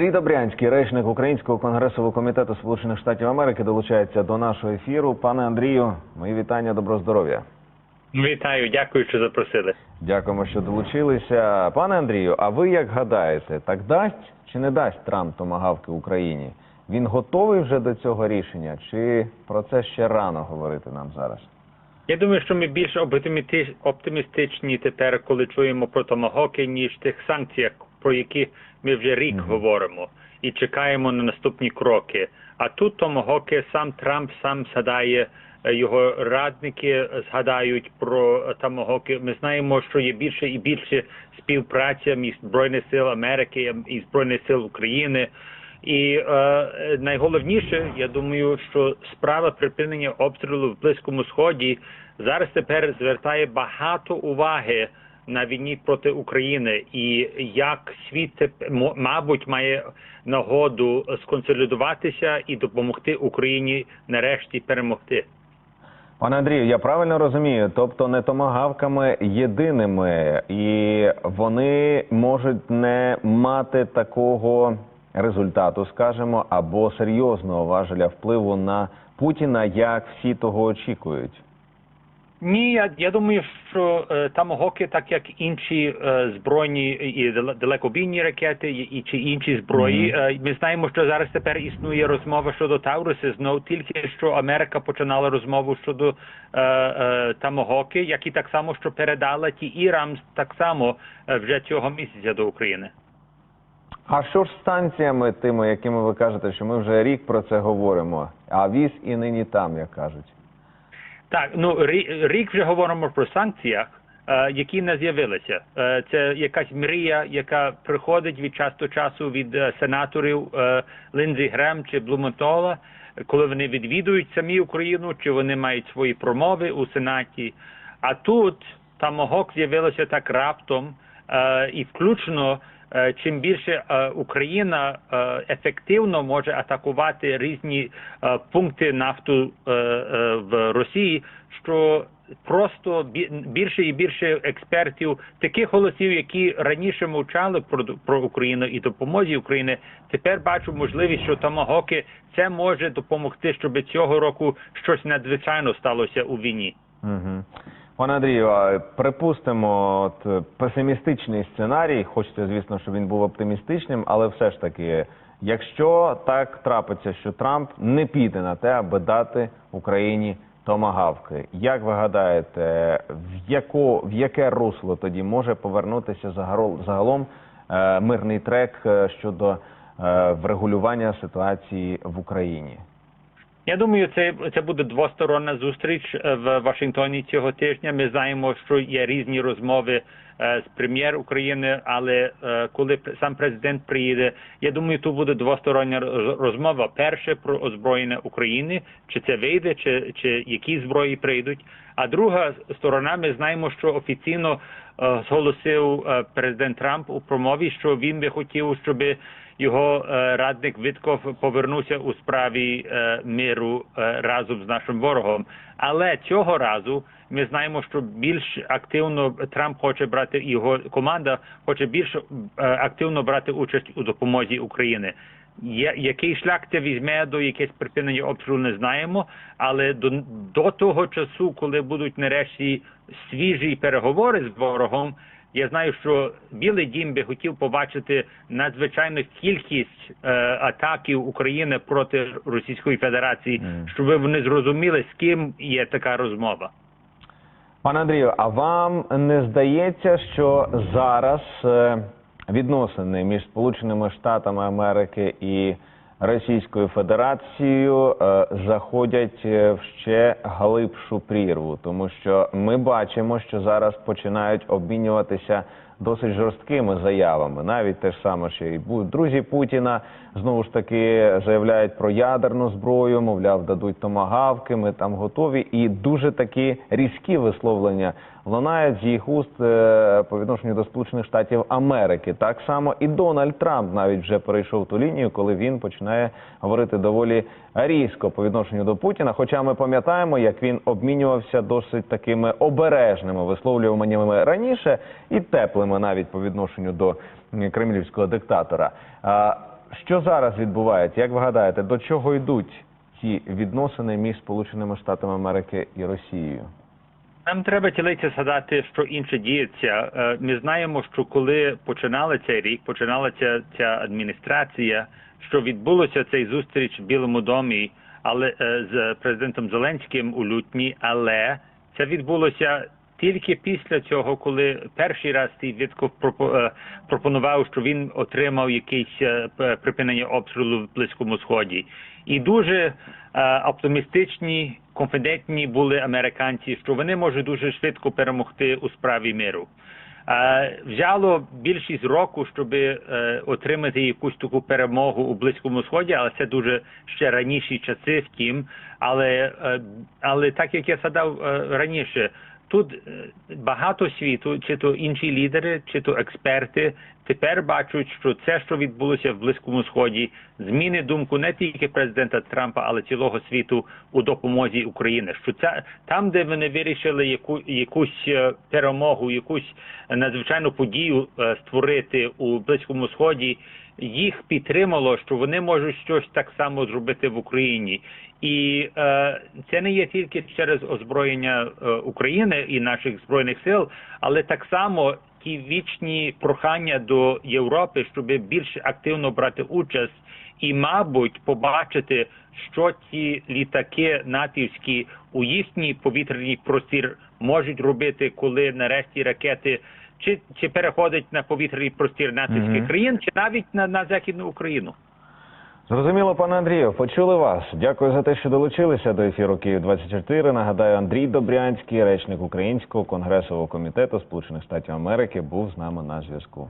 Андрій Добрянський, речник Українського конгресового комітету Сполучених Штатів Америки, долучається до нашого ефіру. Пане Андрію, мої вітання, добро здоров'я. Вітаю, дякую, що запросили. Дякуємо, що долучилися. Пане Андрію, а ви як гадаєте, так дасть чи не дасть Трамп томагавки Україні? Він готовий вже до цього рішення, чи про це ще рано говорити нам зараз? Я думаю, що ми більш оптимісти- оптимістичні тепер, коли чуємо про томагоки, ніж тих санкціях, про які ми вже рік Мгм. говоримо, і чекаємо на наступні кроки. А тут томагоки сам Трамп сам згадає, е, його радники згадають про томагоки. Ми знаємо, що є більше і більше співпраця між Збройних сил Америки і Збройних сил України. І е, найголовніше, я думаю, що справа припинення обстрілу в близькому сході зараз тепер звертає багато уваги на війні проти України, і як світ мо- мабуть має нагоду сконсолідуватися і допомогти Україні нарешті перемогти. Пане Андрію, я правильно розумію, тобто не томагавками єдиними, і вони можуть не мати такого результату, скажімо, або серйозного важеля впливу на Путіна, як всі того очікують. Ні, я, я думаю, що е, тамагоки, так як інші е, збройні і далекобійні ракети, і, і чи інші зброї, Мгм. е, ми знаємо, що зараз тепер існує розмова щодо Тауруси. Знов тільки що Америка починала розмову щодо е, е, тамагоки, як і так само, що передала ті Ірам так само е, вже цього місяця до України. А що ж станціями тими, якими ви кажете, що ми вже рік про це говоримо, а віз і нині там, як кажуть. Так, ну рі- рік вже говоримо про санкціях, е, які не з'явилися. Е, це якась мрія, яка приходить від часу до часу від е, сенаторів Лінзі Грем чи Блументола, коли вони відвідують самі Україну, чи вони мають свої промови у сенаті. А тут тамагок з'явилося так раптом, і включно. Е, Чим більше е, Україна е, ефективно може атакувати різні пункти нафту в Росії, що просто бі- більше і більше експертів, таких голосів, які раніше мовчали про про Україну і допомозі України, тепер бачу можливість, що тамагоки це може допомогти, щоб цього року щось надзвичайно сталося у війні. Угу. Пане Андрію, припустимо, от песимістичний сценарій. Хочеться, звісно, щоб він був оптимістичним, але все ж таки, якщо так трапиться, що Трамп не піде на те, аби дати Україні томагавки, як ви гадаєте, в яко в яке русло тоді може повернутися загалом е, мирний трек е, щодо е, врегулювання ситуації в Україні? Я думаю, це це буде двосторонна зустріч е, в Вашингтоні цього тижня. Ми знаємо, що є різні розмови е, з прем'єр України, але е, коли сам президент приїде, я думаю, тут буде двостороння роз- розмова. Перше про озброєння України, чи це вийде, чи, чи які зброї прийдуть. А друга сторона, ми знаємо, що офіційно зголосив президент Трамп у промові, що він би хотів, щоби його е, радник Витков повернувся у справі е, миру е, разом з нашим ворогом. Але цього разу ми знаємо, що більш активно Трамп хоче брати його команда хоче більш активно брати участь у допомозі України. Який шлях це візьме до якесь припинення обстрілу, не знаємо. Але до, до того часу, коли будуть нарешті свіжі переговори з ворогом, я знаю, що Білий Дім би хотів побачити надзвичайну кількість е, атаків України проти Російської Федерації, Мгм. щоб вони зрозуміли, з ким є така розмова. Пане Андрію, а вам не здається, що зараз е, відносини між Сполученими Штатами Америки і Російською Федерацією е, заходять е, в ще глибшу прірву, тому що ми бачимо, що зараз починають обмінюватися досить жорсткими заявами. Навіть те ж саме, що і друзі Путіна знову ж таки заявляють про ядерну зброю, мовляв, дадуть томагавки, ми там готові. І дуже такі різкі висловлення лунають з їх уст е, по відношенню до Сполучених Штатів Америки. Так само і Дональд Трамп навіть вже перейшов ту лінію, коли він починає говорити доволі різко по відношенню до Путіна. Хоча ми пам'ятаємо, як він обмінювався досить такими обережними висловлюваннями раніше і теплими навіть по відношенню до кремлівського диктатора. Що зараз відбувається? Як ви гадаєте, до чого йдуть ці відносини між Сполученими Штатами Америки і Росією? Нам треба тілиці згадати, що інше діється. Е, Ми знаємо, що коли починали цей рік, починалася ця адміністрація, що відбулося цей зустріч в Білому домі, але е, з президентом Зеленським у лютні, але це відбулося. Тільки після цього, коли перший раз Вітков пропо- е, пропонував, що він отримав якесь е, припинення обстрілу в Близькому Сході, і дуже е, оптимістичні, конфідентні були американці, що вони можуть дуже швидко перемогти у справі миру. Взяло більшість року, щоб отримати якусь таку перемогу у близькому сході, але це дуже ще раніші часи. Втім, але, але так як я е, раніше, тут е, багато світу, чи то інші лідери, чи то експерти тепер бачать, що це, що відбулося в близькому сході, зміни думку не тільки президента Трампа, але цілого світу у допомозі Україні. Що це там, де вони вирішили яку якусь е, перемогу, якусь надзвичайну подію е, створити у близькому сході. Їх підтримало, що вони можуть щось так само зробити в Україні, і е, це не є тільки через озброєння е, України і наших збройних сил, але так само ті вічні прохання до Європи, щоб більш активно брати участь, і, мабуть, побачити, що ці літаки натівські у їхній повітряній простір можуть робити, коли нарешті ракети чи, чи переходить на повітряний простір натівських Мгм. країн, чи навіть на, на західну Україну. Зрозуміло, пане Андрію, почули вас. Дякую за те, що долучилися до ефіру Київ 24 Нагадаю, Андрій Добрянський, речник Українського конгресового комітету Сполучених Штатів Америки, був з нами на зв'язку.